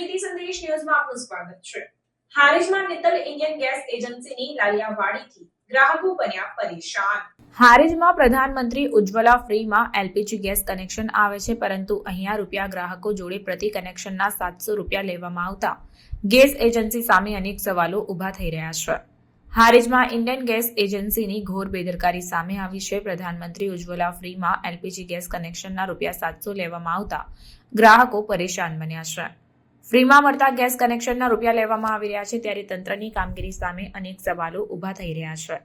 નીતિ સંદેશ ન્યૂઝમાં આપનું સ્વાગત છે. હારીજમાં નિતલ ઇન્ડિયન ગેસ એજન્સીની લાલિયાવાડીથી ગ્રાહકો બન્યા પરેશાન. હારીજમાં પ્રધાનમંત્રી ઉજ્જવલા ફ્રીમાં એલપીજી ગેસ કનેક્શન આવે છે, પરંતુ અહીંયા રૂપિયા ગ્રાહકો જોડે પ્રતિ કનેક્શનના સાતસો રૂપિયા લેવામાં આવતા. ગેસ એજન્સી સામે અનેક સવાલો ઊભા થઈ રહ્યા છે. હારીજમાં ઇન્ડિયન ગેસ એજન્સીની ઘોર બેદરકારી સામે આવી છે. પ્રધાનમંત્રી ઉજ્જવલા ફ્રીમાં એલપીજી ગેસ કનેક્શનના રૂપિયા સાતસો લેવામાં આવતા ગ્રાહકો પરેશાન બન્યા છે. ફ્રીમાં મળતા ગેસ કનેક્શનના રૂપિયા લેવામાં આવી રહ્યા છે ત્યારે તંત્રની કામગીરી સામે અનેક સવાલો ઊભા થઈ રહ્યા છે.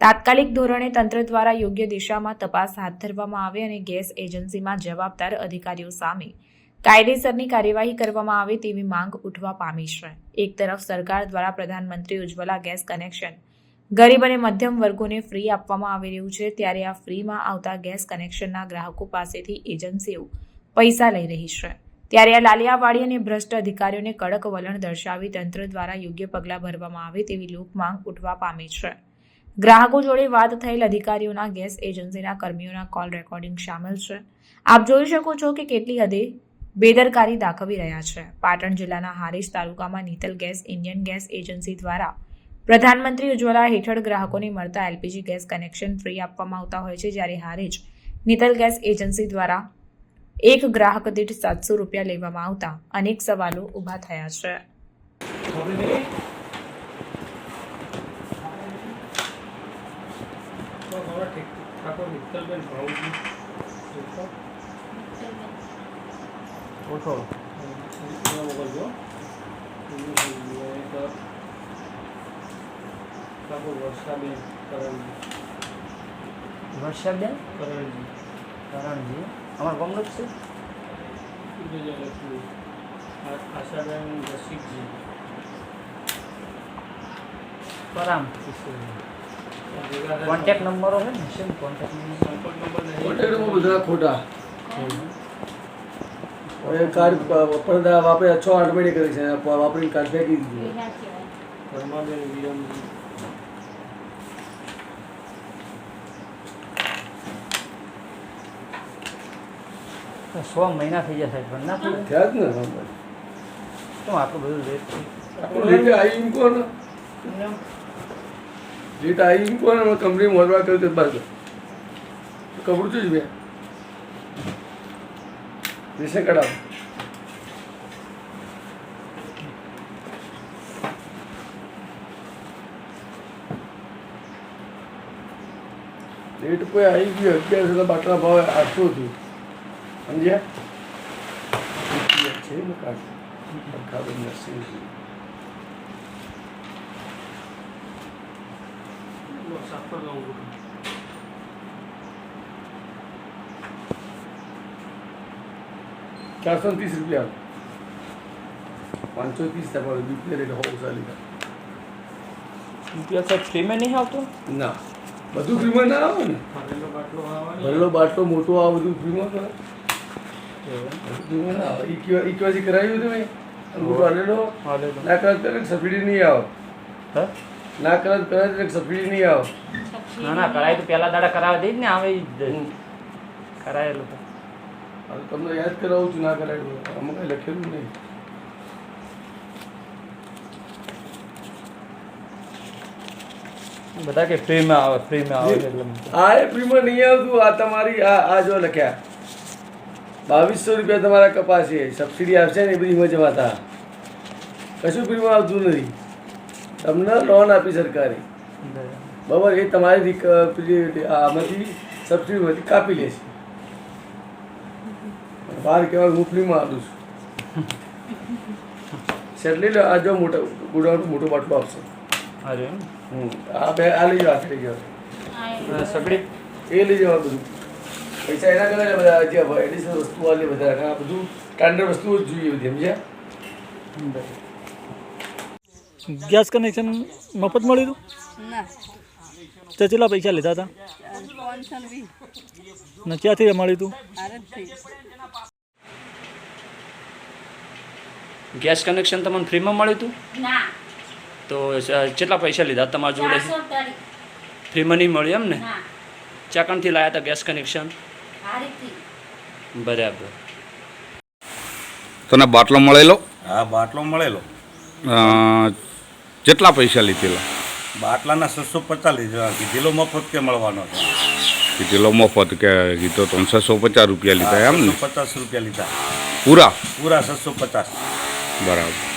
તાત્કાલિક ધોરણે તંત્ર દ્વારા યોગ્ય દિશામાં તપાસ હાથ ધરવામાં આવે અને ગેસ એજન્સીમાં જવાબદાર અધિકારીઓ સામે કાયદેસરની કાર્યવાહી કરવામાં આવે તેવી માંગ ઉઠવા પામી છે. એક તરફ સરકાર દ્વારા પ્રધાનમંત્રી ઉજ્જવલા ગેસ કનેક્શન ગરીબ અને મધ્યમ વર્ગોને ફ્રી આપવામાં આવી રહ્યું છે ત્યારે આ ફ્રીમાં આવતા ગેસ કનેક્શનના ગ્રાહકો પાસેથી એજન્સીઓ પૈસા લઈ રહી છે. ત્યારે આ લાલિયાવાડી અને ભ્રષ્ટ અધિકારીઓને કડક વલણ દર્શાવી તંત્ર દ્વારા યોગ્ય પગલાં ભરવામાં આવે તેવી લોકમાંગ ઉઠવા પામી છે. ગ્રાહકો જોડે વાત થયેલ અધિકારીઓના ગેસ એજન્સીના કર્મીઓના કોલ રેકોર્ડિંગ સામેલ છે. આપ જોઈ શકો છો કે કેટલી હદે બેદરકારી દાખવી રહ્યા છે. પાટણ જિલ્લાના હારીજ તાલુકામાં Nital gas Indian gas agency દ્વારા પ્રધાનમંત્રી ઉજ્જવલા હેઠળ ગ્રાહકોને મળતા એલપીજી ગેસ કનેક્શન ફ્રી આપવામાં આવતા હોય છે, જ્યારે હારીજ નીતલ ગેસ એજન્સી દ્વારા એક ગ્રાહક દીઠ સાતસો રૂપિયા લેવામાં આવતા અનેક સવાલો ઊભા થયા છે. વર્ષાબેન. કરણજી વર્ષાબેન. કરણજી કરણજી અમારા ગામનો જ છે વિજયલક્ષ્મી આ- આશાબેન પરામ. આ ભેગા થઈને કોન્ટેક્ટ નંબરો છે ને શું કોન્ટેક્ટ નંબર બધા ખોટા. હવે કાર્ડ પડદા વાપરે છ આઠ મહિને કરી છે વાપરીને કાર્ડ ફેંકી દીધું. પરમાબેન વિરમજી. સો મહિના થઈ ગયા સાહેબ ના થયા જ ને શું આટલું બધું લેટ થઈ આવી એમ કોણ લીટ આવી એમ. કોણ કંપની મોરવા કર્યું તે બાજુ કપડું છું જ મેં રેશન કઢાવ. લેટ કોઈ આવી ગયો અગિયાર સુધી બાટલા ભાવ આઠસો થયું સમજ્યા? છે ને કાઢ ખબર નથી ચારસો ત્રીસ રૂપિયા. પાંચસો ત્રીસ તમારો બીપી રેટ હોવું ચાલી. રૂપિયા સાહેબ ફ્રીમાં નહીં આવતો? ના. બધું ફ્રીમાં ના આવે ને? ભરેલો બાટલો આવવાની ભરેલો બાટલો મોટો આ બધું ફ્રીમાં આવે કરાવ્યું તમે આલેલો ના કરાત કરે સબસિડી નહીં આવે? હે? ના કરાત કરે એટલે સબસિડી નહીં આવે? ના ના કરાય તો પહેલા દાડા કરાવી દઈ ને આવે ઈ જ હમ. કરાયેલું હવે તમને યાદ કરાવું છું ના કરાવ્યું આમાં કઈ લખેલું નહીં. બધા કે ફ્રીમાં આવે ફ્રીમાં આવે એટલે. આ એ ફ્રીમાં નહીં આવતું આ તમારી આ આ જો લખ્યા. બાવીસો રૂપિયા તમારા કપાશે છે. સબસિડી આવશે ને એ બધી જમા કશું ફ્રીમાં આવતું નથી. તમને લોન આપી સરકારે. બરાબર. એ તમારી આમાંથી સબસિડીમાંથી કાપી લેશે. બહાર કહેવાય હું ફ્રીમાં આપું છું. સેટલી આ જો મોટો ગુડાઉન મોટો બાટલો આપશે. અરે એમ? હમ. આ બે આ લઈ જાઓ આ લઈ જાઓ સગડી. એ લઈ જવા બધું. પૈસા એના કરે બધા જે એડિશનલ વસ્તુ વાળી બધા આ બધું સ્ટાન્ડર્ડ વસ્તુઓ જ જોઈએ બધી સમજ્યા? ગેસ કનેક્શન મફત મળ્યું તું હતું તો કેટલા પૈસા લીધા હતા? ને ક્યાંથી મળ્યું હતું? ગેસ કનેક્શન તમને ફ્રીમાં મળ્યું હતું? તો કેટલા પૈસા લીધા તમારા જોડે? ફ્રીમાં નહીં મળ્યું એમ ને. ચાકણથી લાયા હતા ગેસ કનેક્શન બરાબર. તને બાટલો મળેલો? હા બાટલો મળેલો. અ, કેટલા પૈસા લીધેલા? બાટલાના છસો પચાસ લીધેલા કીધેલો મફત કે મળવાનો છે? કીધેલો મફત કે કીધો તો છસો પચાસ રૂપિયા લીધા એમ ને? પચાસ રૂપિયા લીધા. પૂરા? પૂરા છસો પચાસ. બરાબર.